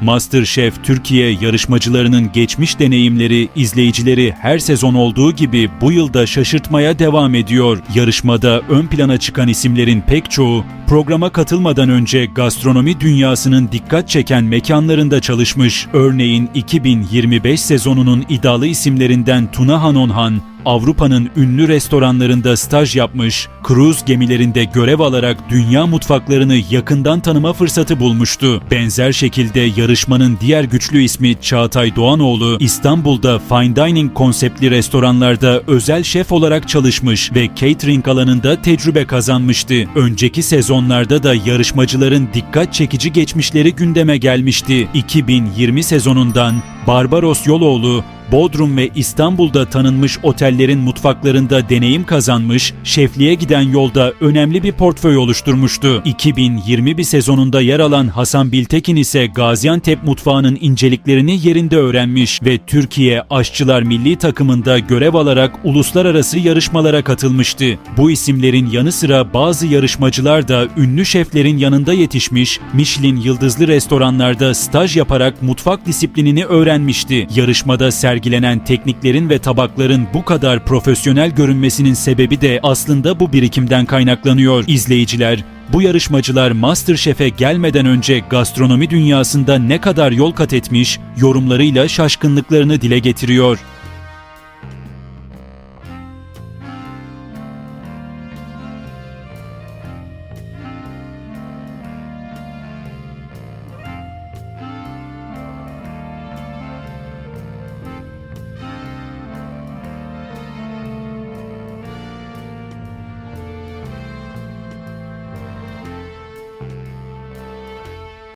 MasterChef Türkiye yarışmacılarının geçmiş deneyimleri izleyicileri her sezon olduğu gibi bu yılda şaşırtmaya devam ediyor. Yarışmada ön plana çıkan isimlerin pek çoğu programa katılmadan önce gastronomi dünyasının dikkat çeken mekanlarında çalışmış. Örneğin 2025 sezonunun iddialı isimlerinden Tuna Hanonhan, Avrupa'nın ünlü restoranlarında staj yapmış, kruz gemilerinde görev alarak dünya mutfaklarını yakından tanıma fırsatı bulmuştu. Benzer şekilde yarışmanın diğer güçlü ismi Çağatay Doğanoğlu, İstanbul'da fine dining konseptli restoranlarda özel şef olarak çalışmış ve catering alanında tecrübe kazanmıştı. Önceki sezonlarda da yarışmacıların dikkat çekici geçmişleri gündeme gelmişti. 2020 sezonundan Barbaros Yoloğlu, Bodrum ve İstanbul'da tanınmış otellerin mutfaklarında deneyim kazanmış, şefliğe giden yolda önemli bir portföy oluşturmuştu. 2021 sezonunda yer alan Hasan Biltekin ise Gaziantep mutfağının inceliklerini yerinde öğrenmiş ve Türkiye Aşçılar Milli Takımında görev alarak uluslararası yarışmalara katılmıştı. Bu isimlerin yanı sıra bazı yarışmacılar da ünlü şeflerin yanında yetişmiş, Michelin yıldızlı restoranlarda staj yaparak mutfak disiplinini öğrenmişti. Yarışmada sergilenen tekniklerin ve tabakların bu kadar profesyonel görünmesinin sebebi de aslında bu birikimden kaynaklanıyor. İzleyiciler, bu yarışmacılar MasterChef'e gelmeden önce gastronomi dünyasında ne kadar yol kat etmiş yorumlarıyla şaşkınlıklarını dile getiriyor.